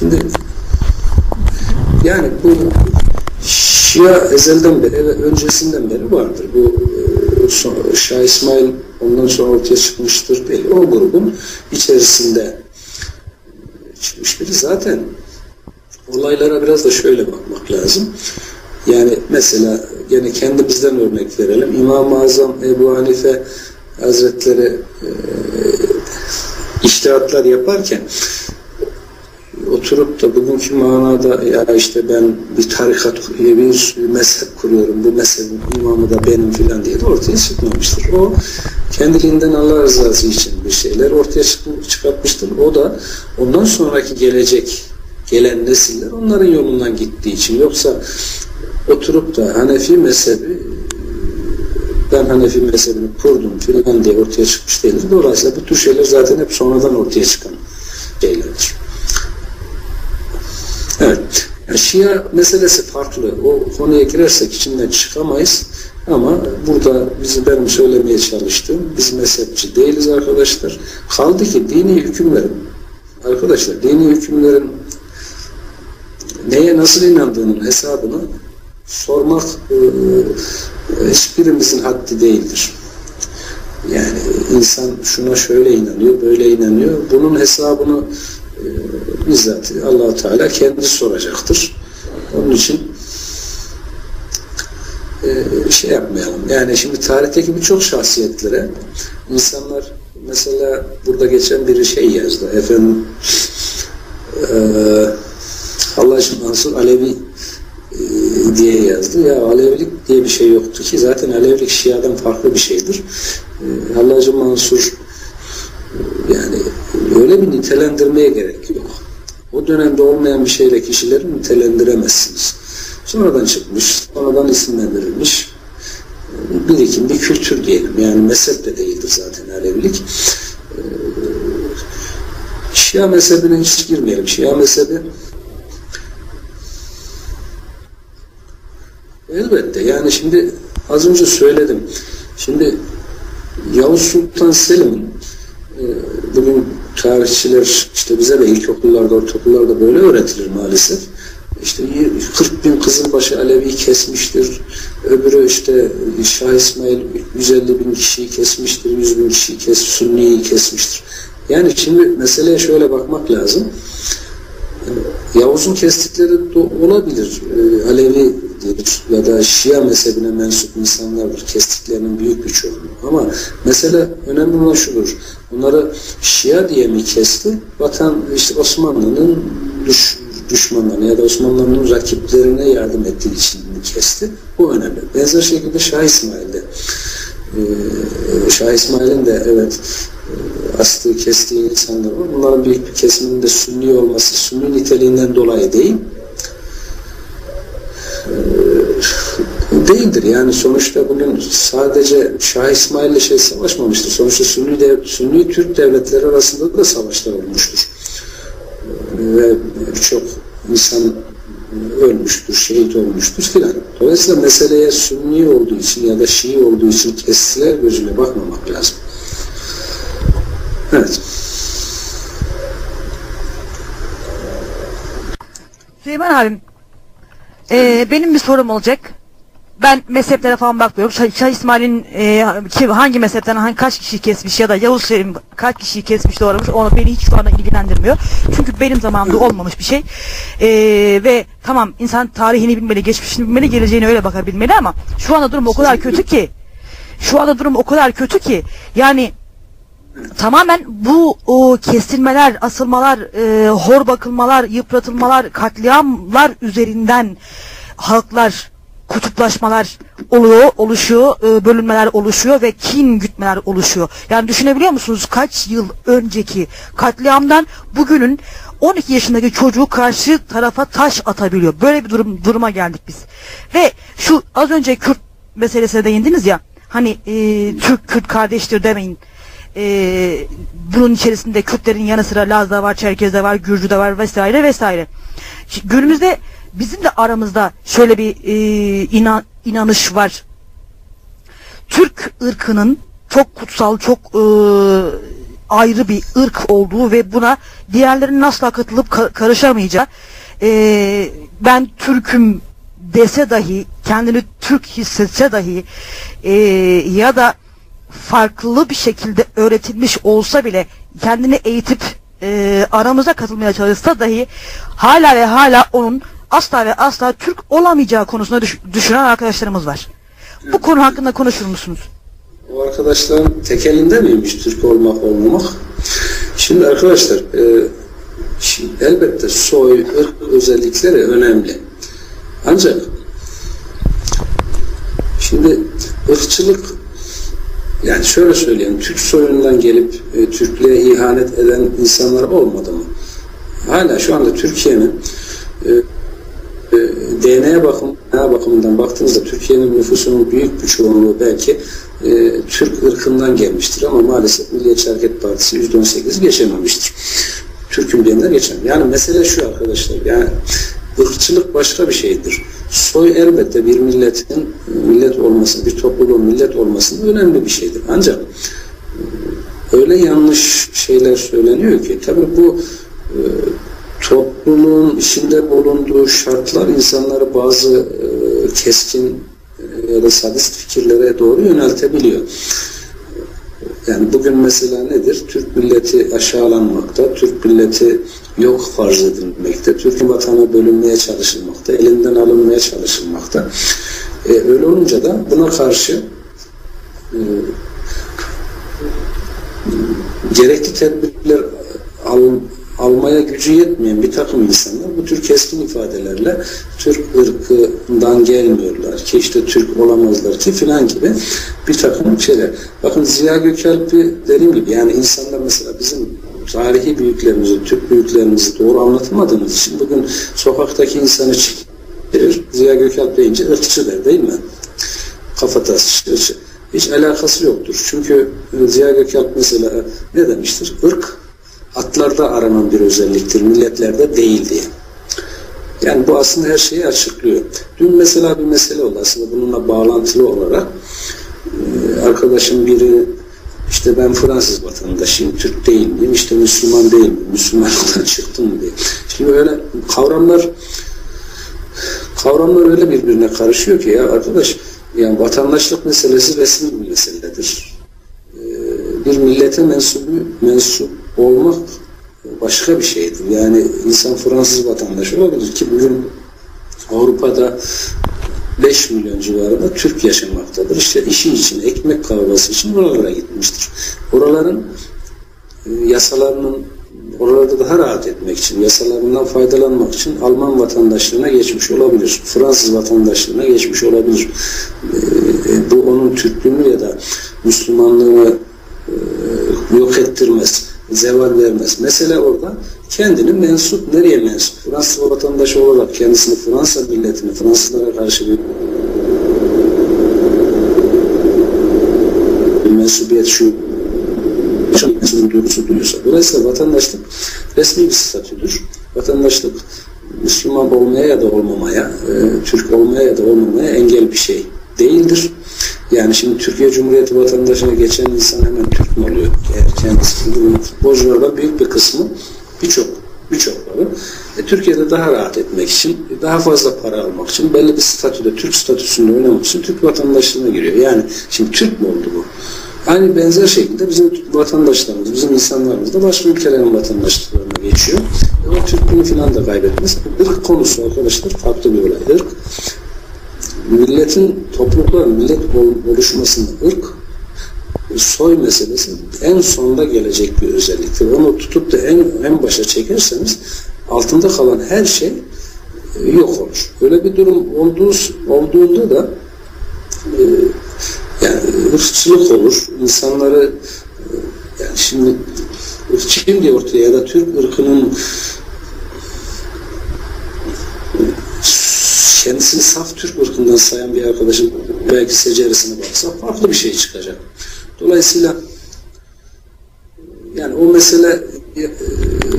Şimdi yani bu Şia ezelden beri ve öncesinden beri vardır. Bu e, Şah İsmail ondan sonra ortaya çıkmıştır değil. O grubun içerisinde çıkmış biri. Zaten olaylara biraz da şöyle bakmak lazım. Yani mesela yine kendimizden örnek verelim. İmam-ı Azam Ebu Hanife Hazretleri e, iştihatlar yaparken oturup da bugünkü manada ya işte ben bir tarikat, bir mezhep kuruyorum, bu mezhebin imamı da benim filan diye de ortaya çıkmamıştır. O kendiliğinden Allah rızası için bir şeyler ortaya çıkartmıştır. O da ondan sonraki gelecek gelen nesiller onların yolundan gittiği için. Yoksa oturup da Hanefi mezhebi ben Hanefi mezhebini kurdum filan diye ortaya çıkmış değildir. Dolayısıyla bu tür şeyler zaten hep sonradan ortaya çıkan şeylerdir. Evet. Yani Şia meselesi farklı. O konuya girersek içinden çıkamayız. Ama burada bizi benim söylemeye çalıştığım biz mezhepçi değiliz arkadaşlar. Kaldı ki dini hükümlerin arkadaşlar dini hükümlerin neye nasıl inandığının hesabını sormak e, hiçbirimizin haddi değildir. Yani insan şuna şöyle inanıyor, böyle inanıyor. Bunun hesabını e, bizzat allah Teala kendi soracaktır. Onun için e, şey yapmayalım. Yani şimdi tarihteki birçok şahsiyetlere insanlar mesela burada geçen biri şey yazdı. Efendim e, Allah için Mansur Alevi e, diye yazdı. Ya Alevilik diye bir şey yoktu ki zaten Alevilik Şia'dan farklı bir şeydir. E, Allah'cı Mansur e, yani öyle bir nitelendirmeye gerek yok. O dönemde olmayan bir şeyle kişileri nitelendiremezsiniz. Sonradan çıkmış, sonradan isimlendirilmiş birikim, bir kültür diyelim. Yani mezhep de değildir zaten Alevilik. Ee, Şia mezhebine hiç girmeyelim. Şia mezhebi elbette yani şimdi az önce söyledim. Şimdi Yavuz Sultan Selim'in e, bugün tarihçiler işte bize de ilkokullarda, ortaokullarda böyle öğretilir maalesef. İşte 40 bin Kızılbaşı Alevi kesmiştir. Öbürü işte Şah İsmail 150 bin kişiyi kesmiştir. 100 bin kişiyi kes, Sünni'yi kesmiştir. Yani şimdi meseleye şöyle bakmak lazım. Yavuz'un kestikleri olabilir. Alevi ya da Şia mezhebine mensup insanlardır. Kestiklerinin büyük bir çoğunluğu. Ama mesele önemli olan şudur. Bunları Şia diye mi kesti? Vatan işte Osmanlı'nın düş, düşmanlarına ya da Osmanlı'nın rakiplerine yardım ettiği için mi kesti? Bu önemli. Benzer şekilde Şah İsmail'de. Ee, Şah İsmail'in de evet astığı, kestiği insanlar var. Bunların büyük bir kesiminin de sünni olması, sünni niteliğinden dolayı değil. Değildir. Yani sonuçta bugün sadece Şah İsmail ile şey savaşmamıştır. Sonuçta Sünni, dev, Sünni Türk devletleri arasında da savaşlar olmuştur. Ve birçok insan ölmüştür, şehit olmuştur filan. Dolayısıyla meseleye Sünni olduğu için ya da Şii olduğu için kestiler gözüyle bakmamak lazım. Evet. Süleyman abim, e, benim bir sorum olacak. Ben mezheplere falan bakmıyorum. Şah, Şah İsmail'in e, hangi mezhepten hangi kaç kişi kesmiş ya da Yavuz Selim kaç kişiyi kesmiş doğramış onu beni hiç şu anda ilgilendirmiyor. Çünkü benim zamanımda olmamış bir şey. E, ve tamam insan tarihini bilmeli, geçmişini bilmeli, geleceğine öyle bakabilmeli ama şu anda durum o kadar kötü ki şu anda durum o kadar kötü ki yani tamamen bu o kesilmeler, asılmalar, e, hor bakılmalar, yıpratılmalar, katliamlar üzerinden halklar kutuplaşmalar oluyor, oluşuyor, e, bölünmeler oluşuyor ve kin gütmeler oluşuyor. Yani düşünebiliyor musunuz kaç yıl önceki katliamdan bugünün 12 yaşındaki çocuğu karşı tarafa taş atabiliyor. Böyle bir durum duruma geldik biz. Ve şu az önce Kürt meselesine değindiniz ya. Hani e, Türk Kürt kardeştir demeyin. E, bunun içerisinde Kürtlerin yanı sıra Laz'da var, Çerkez'de var, Gürcü'de var vesaire vesaire. Şimdi günümüzde bizim de aramızda şöyle bir e, inan, inanış var. Türk ırkının çok kutsal, çok e, ayrı bir ırk olduğu ve buna diğerlerinin asla katılıp ka- karışamayacağı e, ben Türk'üm dese dahi kendini Türk hissetse dahi e, ya da farklı bir şekilde öğretilmiş olsa bile kendini eğitip e, aramıza katılmaya çalışsa dahi hala ve hala onun asla ve asla Türk olamayacağı konusunda düş- düşünen arkadaşlarımız var. Bu konu hakkında konuşur musunuz? O arkadaşların tekelinde miymiş Türk olmak olmamak? Şimdi arkadaşlar e, şimdi elbette soy, ırk özellikleri önemli. Ancak şimdi ırkçılık yani şöyle söyleyeyim Türk soyundan gelip e, Türklüğe ihanet eden insanlar olmadı mı? Hala şu anda Türkiye'nin e, e, DNA bakım, DNA bakımından baktığınızda Türkiye'nin nüfusunun büyük bir çoğunluğu belki e, Türk ırkından gelmiştir ama maalesef Milliyetçi Hareket Partisi %18 geçememiştir. Türk'üm diyenler geçemiyor. Yani mesele şu arkadaşlar yani ırkçılık başka bir şeydir. Soy elbette bir milletin millet olması, bir topluluğun millet olmasının önemli bir şeydir. Ancak e, öyle yanlış şeyler söyleniyor ki tabii bu e, topluluğun içinde bulunduğu şartlar insanları bazı e, keskin e, ya da sadist fikirlere doğru yöneltebiliyor. Yani bugün mesela nedir? Türk milleti aşağılanmakta, Türk milleti yok farz edilmekte, Türk vatanı bölünmeye çalışılmakta, elinden alınmaya çalışılmakta. E, öyle olunca da buna karşı e, gerekli tedbirler al, almaya gücü yetmeyen bir takım insanlar bu tür keskin ifadelerle Türk ırkından gelmiyorlar ki işte Türk olamazlar ki filan gibi bir takım şeyler. Bakın Ziya Gökalp'i dediğim gibi yani insanlar mesela bizim tarihi büyüklerimizi, Türk büyüklerimizi doğru anlatmadığımız için bugün sokaktaki insanı çıkarır. Ziya Gökalp deyince ırkçı der değil mi? Kafatası, ırkçı. Hiç alakası yoktur. Çünkü Ziya Gökalp mesela ne demiştir? Irk atlarda aranan bir özelliktir, milletlerde değil diye. Yani bu aslında her şeyi açıklıyor. Dün mesela bir mesele oldu aslında bununla bağlantılı olarak arkadaşım biri işte ben Fransız vatandaşıyım, Türk değil işte Müslüman değil miyim, Müslümanlıktan çıktım mı diye. Şimdi öyle kavramlar kavramlar öyle birbirine karışıyor ki ya arkadaş yani vatandaşlık meselesi resmi bir meseledir. Ee, bir millete mensup, mensup olmak başka bir şeydir. Yani insan Fransız vatandaşı olabilir ki bugün Avrupa'da 5 milyon civarında Türk yaşamaktadır. İşte işin için, ekmek kavgası için oralara gitmiştir. Oraların e, yasalarının oralarda daha rahat etmek için, yasalarından faydalanmak için Alman vatandaşlığına geçmiş olabilir. Fransız vatandaşlığına geçmiş olabilir. E, bu onun Türklüğünü ya da Müslümanlığını e, yok ettirmez, zeval vermez. Mesele orada kendini mensup, nereye mensup? Fransız vatandaşı olarak kendisini Fransa milletini, Fransızlara karşı bir mensubiyet şu mensubiyet duygusu duyuyorsa. Dolayısıyla vatandaşlık resmi bir statüdür. Vatandaşlık Müslüman olmaya ya da olmamaya, e, Türk olmaya ya da olmamaya engel bir şey değildir. Yani şimdi Türkiye Cumhuriyeti vatandaşına geçen insan hemen Türk mü oluyor? Eğer kendisi futbolculardan büyük bir kısmı birçok birçokları e, Türkiye'de daha rahat etmek için, daha fazla para almak için, belli bir statüde, Türk statüsünde oynamak için Türk vatandaşlığına giriyor. Yani şimdi Türk mü oldu bu? Aynı benzer şekilde bizim vatandaşlarımız, bizim insanlarımız da başka ülkelerin vatandaşlıklarına geçiyor. E, o Türklüğünü falan da kaybetmez. Irk konusu arkadaşlar farklı bir olay. Milletin, toplulukların millet oluşmasında ırk soy meselesi en sonda gelecek bir özelliktir. Onu tutup da en, en başa çekerseniz altında kalan her şey e, yok olur. Öyle bir durum olduğu, olduğunda da e, yani ırkçılık olur. İnsanları e, yani şimdi ırkçıyım diye ortaya ya da Türk ırkının kendisini saf Türk ırkından sayan bir arkadaşın belki seceresine baksa farklı bir şey çıkacak. Dolayısıyla yani o mesele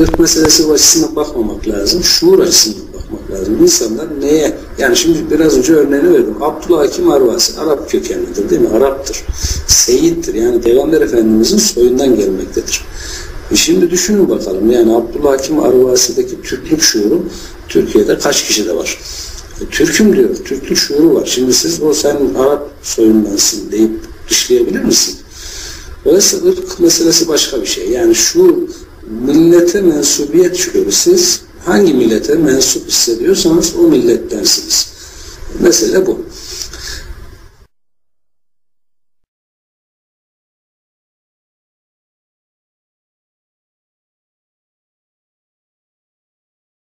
ırk meselesi açısından bakmamak lazım. Şuur açısından bakmak lazım. İnsanlar neye? Yani şimdi biraz önce örneğini verdim. Abdullah Hakim Arvasi Arap kökenlidir değil mi? Arap'tır. Seyittir. Yani Peygamber Efendimizin soyundan gelmektedir. E şimdi düşünün bakalım yani Abdullah Hakim Arvasi'deki Türklük şuuru Türkiye'de kaç kişide var? Türk'üm diyor. Türklük şuuru var. Şimdi siz o sen Arap soyundansın deyip dışlayabilir misin? Dolayısıyla ırk meselesi başka bir şey. Yani şu millete mensubiyet şuuru. Siz hangi millete mensup hissediyorsanız o millettensiniz. Mesele bu.